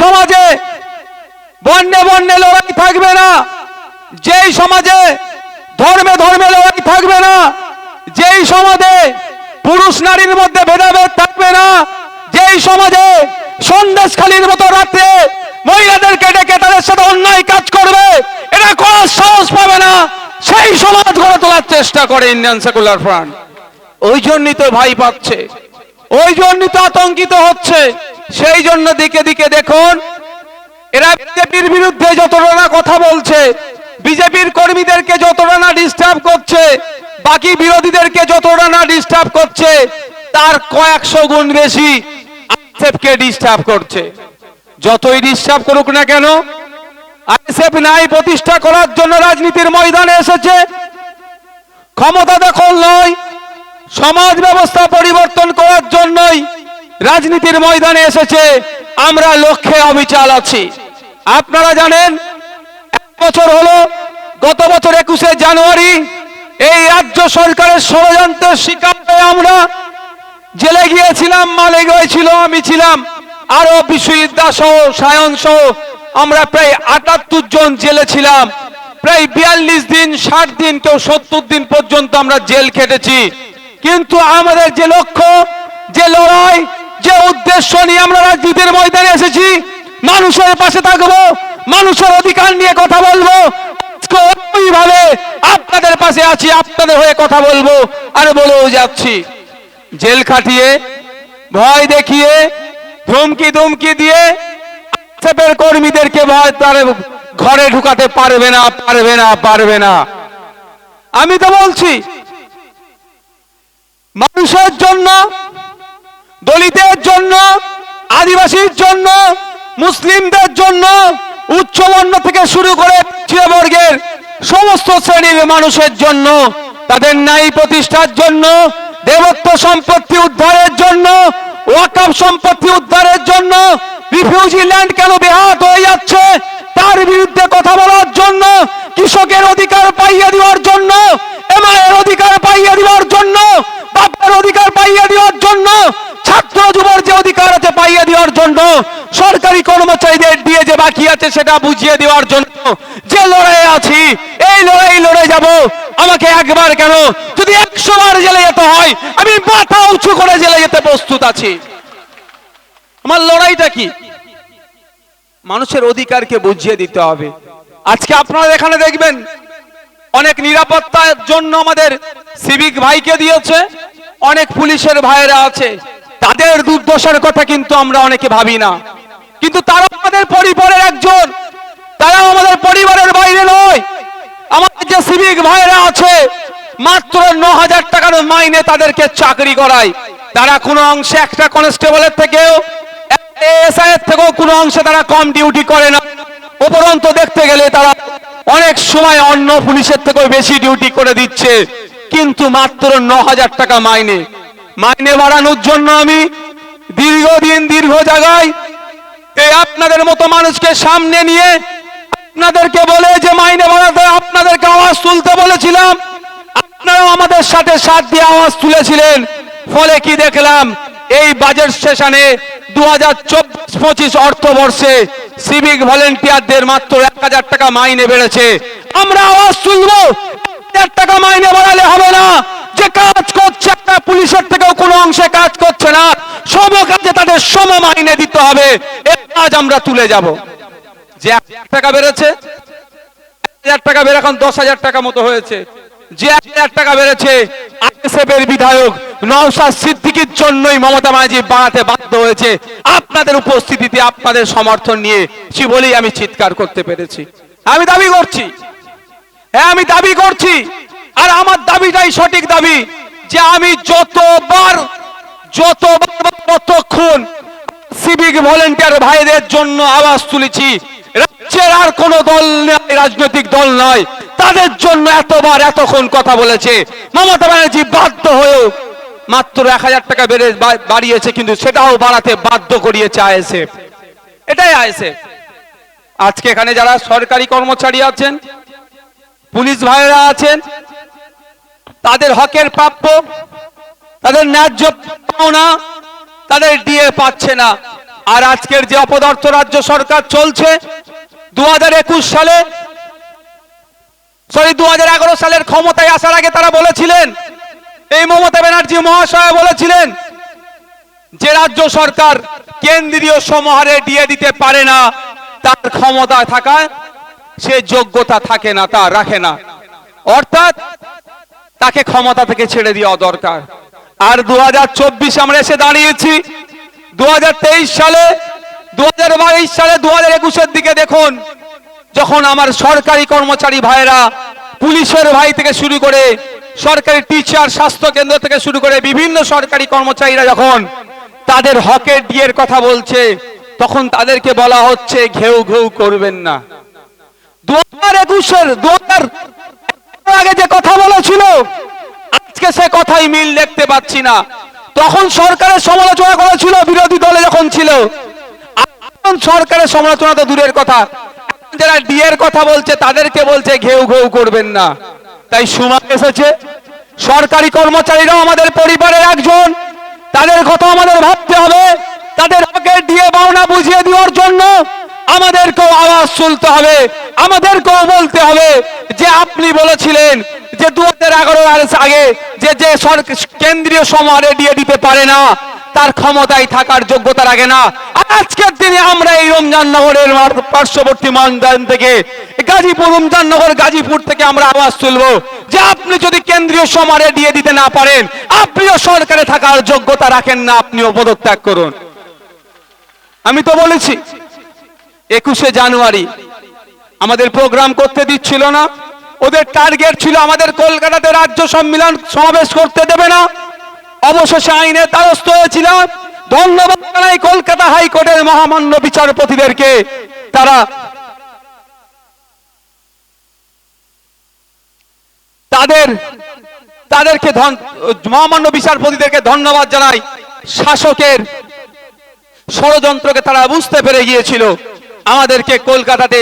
সমাজে বন্যে বন্যে লড়াই থাকবে না। যেই সমাজে ধর্মে ধর্মে লড়াই থাকবে না, যেই সমাজে পুরুষ নারীর মধ্যে ভেদাভেদ থাকবে না, যেই সমাজে সন্দেশখালীর মতো রাত্রে মহিলাদেরকে ডেকে তাদের সাথে অন্যায় কাজ করবে এটা করার সাহস পাবে না। সেই সমাজ গড়ে তোলার চেষ্টা করে ইন্ডিয়ান সেকুলার ফ্রন্ট। ওই জন্যই তো ভাই পাচ্ছে। ওই জন্যই তো আতঙ্কিত হচ্ছে। সেই জন্য দিকে দিকে দেখুন। এরা বিজেপির বিরুদ্ধে যতটা না কথা বলছে, বিজেপির কর্মীদেরকে যতটা না ডিস্টার্ব করছে, বাকি বিরোধীদেরকে যতটা না ডিস্টার্ব করছে, তার কয়েকশো গুণ বেশি আইএসএফকে ডিস্টার্ব করছে। যতই ডিস্টার্ব করুক না কেন, আইএসএফ নাই প্রতিষ্ঠা করার জন্য রাজনীতির ময়দানে এসেছে। ক্ষমতা দখল নয়, সমাজ ব্যবস্থা পরিবর্তন করার জন্যই রাজনীতির ময়দানে এসেছে, আমরা লক্ষ্যে অবিচাল আছি। আপনারা জানেন, এক বছর হলো, গত বছর একুশে জানুয়ারি, এই রাজ্য সরকারের ষড়যন্ত্রের শিকার হয়ে আমরা জেলে গিয়েছিলাম মালে গিয়েছিল আমি ছিলাম আরও বিশ্ববিদ্যা সহ সায়ন সহ, আমরা প্রায় আটাত্তর জন জেলে ছিলাম। প্রায় বিয়াল্লিশ দিন, ষাট দিন, কেউ সত্তর দিন পর্যন্ত আমরা জেল খেটেছি। কিন্তু আমাদের যে লক্ষ্য, যে লড়াই যে উদ্দেশ্য নিয়ে আমরা রাজনীতির ময়দানে এসেছি, মানুষের পাশে থাকব, মানুষের অধিকার নিয়ে কথা বলব ওইভাবে আপনাদের পাশে আছি, আপনাদের হয়ে কথা বলব, আর বলেও যাচ্ছি। জেল খাটিয়ে, ভয় দেখিয়ে, ধমকি দিয়ে কর্মীদেরকে ভয় তার ঘরে ঢুকাতে পারবে না পারবে না পারবে না। আমি তো বলছি, মানুষের জন্য দলিতের জন্য, আদিবাসীর জন্য, মুসলিমদের জন্য উচ্চবর্ণ থেকে শুরু করে পিছিয়ে বর্গের সমস্ত শ্রেণির মানুষের জন্য, তাদের ন্যায় প্রতিষ্ঠার জন্য, দেবত্ব সম্পত্তি উদ্ধারের জন্য, ওয়াকাফ সম্পত্তি উদ্ধারের জন্য রিফিউজি ল্যান্ড কেন বেহাত হয়ে যাচ্ছে? তার বিরুদ্ধে কথা বলার জন্য কৃষকের অধিকার পাইয়ে দেওয়ার জন্য এমআইয়ের অধিকার পাইয়ে দেওয়ার জন্য বাপের অধিকার পাইয়ে দেওয়ার জন্য ছাত্র যুবর যে অধিকার আছে পাইয়ে দেওয়ার জন্য সরকারি কর্মচারীদের দিয়ে যে বাকি আছে সেটা বুঝিয়ে দেওয়ার জন্য যে লড়াই আছি, এই লড়াই লড়ে যাব। আমাকে একবার কেন? যদি একশো বার জেলে যেতে হয়, আমি মাথা উঁচু করে জেলে যেতে প্রস্তুত আছি। আমার লড়াইটা কি? মানুষের অধিকারকে বুঝিয়ে দিতে হবে। আজকে আপনারা এখানে দেখবেন, অনেক নিরাপত্তার জন্য আমাদের সিভিক ভাইকে দিয়েছে, অনেক পুলিশের ভাইয়েরা আছে। তাদের দুর্দশার কথা কিন্তু আমরা অনেকে ভাবি না। কিন্তু তারা আমাদের পরিবারের একজন। তারা আমাদের পরিবারের বাইরে নয়। আমাদের যে সিভিক ভাইরা আছে, মাত্র ন হাজার টাকার মাইনে তাদেরকে চাকরি করায়। তারা কোনো অংশে একটা কনস্টেবলের থেকেও এসআই থেকেও কোনো অংশে তারা কম ডিউটি করে না। উপরন্ত দেখতে গেলে তারা অনেক সময় অন্য পুলিশের থেকেও বেশি ডিউটি করে দিচ্ছে। কিন্তু মাত্র ন হাজার টাকা মাইনে। মাইনে বাড়ানোর জন্য আমি দীর্ঘদিন দীর্ঘ জায়গায় এই আপনাদের মতো মানুষকে সামনে নিয়ে আপনাদেরকে বলে যে মাইনে বাড়াতে আপনাদেরকে আওয়াজ তুলতে বলেছিলাম। আপনারাও আমাদের সাথে সাথ দিয়ে আওয়াজ তুলেছিলেন। ফলে কি দেখলাম? এই বাজেট সেশনে দু হাজার চব্বিশ পঁচিশ অর্থবর্ষে সিভিক ভলেন্টিয়ারদের মাত্র এক হাজার টাকা মাইনে বেড়েছে। আমরা আওয়াজ তুলবো। হাজার টাকা মাইনে বাড়ালে হবে না। যে কাজ করছে একটা পুলিশের থেকেও কোনো অংশে কাজ করছে না। সম কাজে তাদের সম মাইনে দিতে হবে। কাজ আমরা তুলে যাব। যে এক টাকা বেড়েছে হাজার টাকা বেড়ে এখন দশ হাজার টাকা মতো হয়েছে। যে এক হাজার টাকা বেড়েছে, আইএসএফের বিধায়ক সিদ্দিকির জন্যই মমতা ব্যানার্জি বাড়াতে বাধ্য হয়েছে। আপনাদের উপস্থিতিতে আপনাদের সমর্থন নিয়ে সে বলেই আমি চিৎকার করতে পেরেছি। আমি দাবি করছি। হ্যাঁ আমি দাবি করছি। আর আমার দাবিটাই সঠিক দাবি যে আমি যতবার যতবার বা ততক্ষণ সিভিক ভলেন্টিয়ার ভাইদের জন্য আওয়াজ তুলেছি। রাজ্যের আর কোন দল নাই, রাজনৈতিক দল নয় তাদের জন্য এতবার এতক্ষণ কথা বলেছে। মমতা ব্যানার্জি বাধ্য হয়েও মাত্র এক হাজার টাকা বেড়ে বাড়িয়েছে, কিন্তু সেটাও বাড়াতে বাধ্য করিয়েছে আইএসএফ। এটাই আইএসএফ। আজকে এখানে যারা সরকারি কর্মচারী আছেন, পুলিশ ভাইয়েরা আছেন, তাদের হকের প্রাপ্য, তাদের ন্যায্য পাওনা তাদের ডিএ পাচ্ছে না। আর আজকের যে অপদার্থ রাজ্য সরকার চলছে দু সালে, সরি দু সালের ক্ষমতায় আসার আগে তারা বলেছিলেন, এই মমতা ব্যানার্জি মহাশয় বলেছিলেন, যে রাজ্য সরকার কেন্দ্রীয় সমহারে দিয়ে দিতে পারে না, তার ক্ষমতা থাকায় সে যোগ্যতা থাকে না, তা রাখে না। অর্থাৎ তাকে ক্ষমতা থেকে ছেড়ে দেওয়া দরকার। আর দুহাজার চব্বিশ আমরা এসে দাঁড়িয়েছি। দুহাজার তেইশ সালে দু সালে দু হাজার একুশের দিকে দেখুন, যখন আমার সরকারি কর্মচারী ভাইরা পুলিশের ভাই থেকে শুরু করে সরকারি টিচার, স্বাস্থ্য কেন্দ্র থেকে শুরু করে বিভিন্ন সরকারি কর্মচারীরা যখন তাদের হকের ডিয়ের কথা বলছে, তখন তাদেরকে বলা হচ্ছে, ঘেউ ঘেউ করবেন না। দু হাজার একুশের দু হাজার আগে যে কথা বলেছিল আজকে সে কথাই মিল দেখতে পাচ্ছি না। তখন সরকারের সমালোচনা করেছিল বিরোধী দলে যখন ছিল। সরকারের সমালোচনা তো দূরের কথা। যারা ডিএর কথা বলছে, তাদেরকে বলছে, ঘেউ ঘেউ করবেন না। তাই সময় এসেছে। সরকারি কর্মচারীরাও আমাদের পরিবারের একজন। তাদের কথা আমাদের ভাবতে হবে। তাদের হকের দিয়ে পাওনা বুঝিয়ে দেওয়ার জন্য আমাদেরকেও আওয়াজ তুলতে হবে, আমাদেরকেও বলতে হবে যে আপনি বলেছিলেন যে দু হাজার এগারো আগে যে যে কেন্দ্রীয় সমারে দিয়ে দিতে পারে না, তার ক্ষমতায় থাকার যোগ্যতা রাখে না। আজকের দিনে আমরা এই রমজান নগরের পার্শ্ববর্তী মানদান থেকে, গাজীপুর, রমজান নগর গাজীপুর থেকে আমরা আওয়াজ তুলবো যে আপনি যদি কেন্দ্রীয় সমারে দিয়ে দিতে না পারেন, আপনিও সরকারে থাকার যোগ্যতা রাখেন না, আপনিও পদত্যাগ করুন। আমি তো বলেছি একুশে জানুয়ারি। আমাদের প্রোগ্রাম করতে দিচ্ছিল না। ওদের টার্গেট ছিল আমাদের কলকাতাতে রাজ্য সম্মেলন সমাবেশ করতে দেবে না। অবশেষে আইনের দ্বারস্থ হয়েছিলাম ধন্যবাদ জানাই কলকাতা হাইকোর্টের মহামান্য বিচারপতিদেরকে। তারা তাদের, তাদেরকে মহামান্য বিচারপতিদেরকে ধন্যবাদ জানাই। শাসকের ষড়যন্ত্রকে তারা বুঝতে পেরে গিয়েছিল। আমাদেরকে কলকাতাতে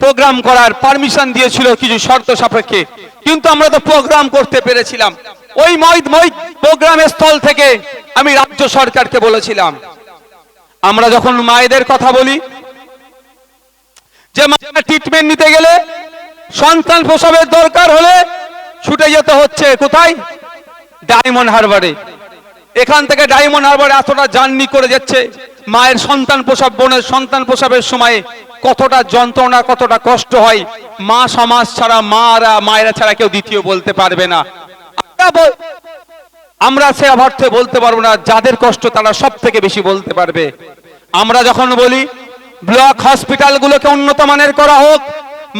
প্রোগ্রাম করার পারমিশন দিয়েছিল কিছু শর্ত সাপেক্ষে। কিন্তু আমরা তো প্রোগ্রাম করতে পেরেছিলাম। ওই প্রোগ্রামের স্থল থেকে আমি রাজ্য সরকারকে বলেছিলাম। আমরা যখন মায়েদের কথা বলি, যে মায়েরা ট্রিটমেন্ট নিতে গেলে সন্তান প্রসবের দরকার হলে ছুটে যেতে হচ্ছে। কোথায়? ডায়মন্ড হারবারে। এখান থেকে ডায়মন্ড হারবারে এতটা জার্নি করে যাচ্ছে। মায়ের সন্তান প্রসব, বোনের সন্তান প্রসবের সময় কতটা যন্ত্রণা, কতটা কষ্ট হয়, মা সমাজ ছাড়া, মারা, মায়েরা ছাড়া কেউ দ্বিতীয় বলতে পারবে না। আমরা সে অর্থে বলতে পারব না, যাদের কষ্ট তারা সব থেকে বেশি বলতে পারবে। আমরা যখন বলি, ব্লক হসপিটালগুলোকে উন্নত মানের করা হোক,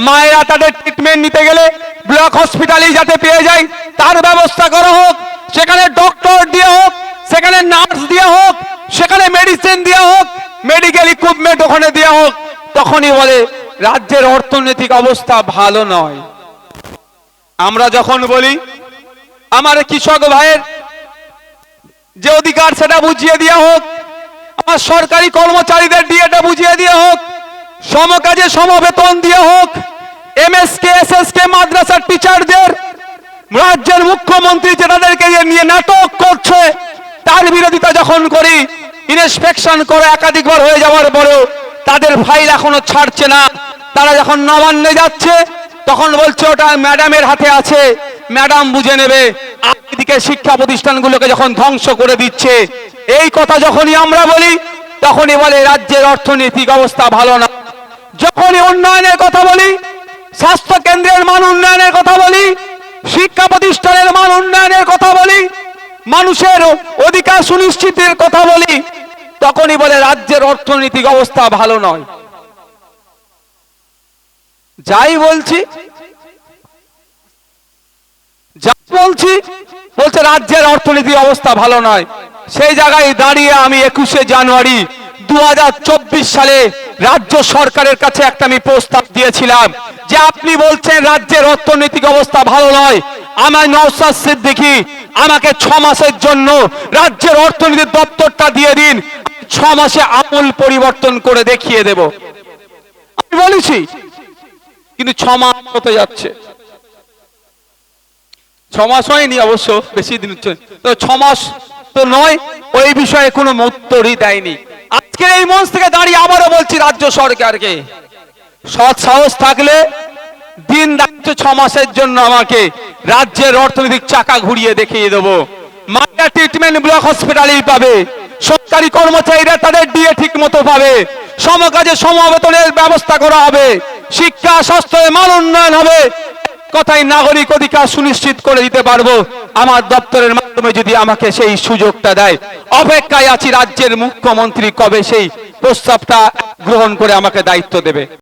মায়েরা তাদের ট্রিটমেন্ট নিতে গেলে ব্লক হসপিটালেই যাতে পেয়ে যায়, তার ব্যবস্থা করা হোক, সেখানে ডক্টর দিয়ে হোক, সেখানে নার্স দিয়ে হোক সেখানে মেডিসিন দেওয়া হোক মেডিকেল ইকুইপমেন্ট ওখানে দেওয়া হোক, তখনই বলে, রাজ্যের অর্থনৈতিক অবস্থা ভালো নয়। আমরা যখন বলি, আমার কৃষক ভাইয়ের যে অধিকার সেটা বুঝিয়ে দেওয়া হোক, আমার সরকারি কর্মচারীদের ডিএটা বুঝিয়ে দেওয়া হোক, সমকাজে সমবেতন দিয়ে হোক এমএসকে এসএসকে মাদ্রাসার টিচারদের রাজ্যের মুখ্যমন্ত্রী যে তাদেরকে নিয়ে নাটক করছে, তার বিরোধিতা যখন করি ইন্সপেকশন করে একাধিকবার হয়ে যাওয়ার পরেও তাদের ফাইল এখনও ছাড়ছে না। তারা যখন নবান্নে যাচ্ছে, তখন বলছে, ওটা ম্যাডামের হাতে আছে। ম্যাডাম বুঝে নেবে। এদিকে শিক্ষা প্রতিষ্ঠানগুলোকে যখন ধ্বংস করে দিচ্ছে, এই কথা যখনই আমরা বলি, তখনই বলে, রাজ্যের অর্থনৈতিক অবস্থা ভালো না। যখনই উন্নয়নের কথা বলি স্বাস্থ্য কেন্দ্রের মান উন্নয়নের কথা বলি, শিক্ষা প্রতিষ্ঠানের মান উন্নয়নের কথা বলি মানুষের অধিকার সুনিশ্চিতের কথা বলি, তখনই বলে রাজ্যের অর্থনৈতিক অবস্থা ভালো নয়। যাই বলছি, যা বলছি, বলছে রাজ্যের অর্থনৈতিক অবস্থা ভালো নয়। সেই জায়গায় দাঁড়িয়ে আমি একুশে জানুয়ারি দু হাজার চব্বিশ সালে রাজ্য সরকারের কাছে একটা আমি প্রস্তাব দিয়েছিলাম যে আপনি বলছেন রাজ্যের অর্থনৈতিক অবস্থা ভালো নয়। আমার নওসাদ সিদ্দিকি আমাকে ছ মাসের জন্য রাজ্যের অর্থনীতির দপ্তরটা দিয়ে দিন। ছ মাসে আমূল পরিবর্তন করে দেখিয়ে দেব। আমি বলেছি, কিন্তু ছ মাস হতে যাচ্ছে। ছ মাস হয়নি অবশ্য, বেশি দিন হচ্ছে। তো ছ মাস তো নয়, ওই বিষয়ে কোনো উত্তরই দেয়নি। আজকে এই মঞ্চ থেকে দাঁড়িয়ে আবারও বলছি রাজ্য সরকারকে। সৎ সাহস থাকলে দিন রাজ্য ছ মাসের জন্য আমাকে রাজ্যের অর্থনৈতিক চাকা ঘুরিয়ে দেখিয়ে দেবো। মায়া ট্রিটমেন্ট ব্লক হসপিটালেই পাবে। সরকারি কর্মচারীরা তাদের ডিএ ঠিক মতো পাবে। সমকাজে সমবেতনের ব্যবস্থা করা হবে। শিক্ষা, স্বাস্থ্য মান উন্নয়ন হবে। কথাই নাগরিক অধিকার সুনিশ্চিত করে দিতে পারব। আমার দপ্তরের মাধ্যমে যদি আমাকে সেই সুযোগটা দেয়। অপেক্ষায় আছি রাজ্যের মুখ্যমন্ত্রী কবে সেই প্রস্তাবটা গ্রহণ করে আমাকে দায়িত্ব দেবে।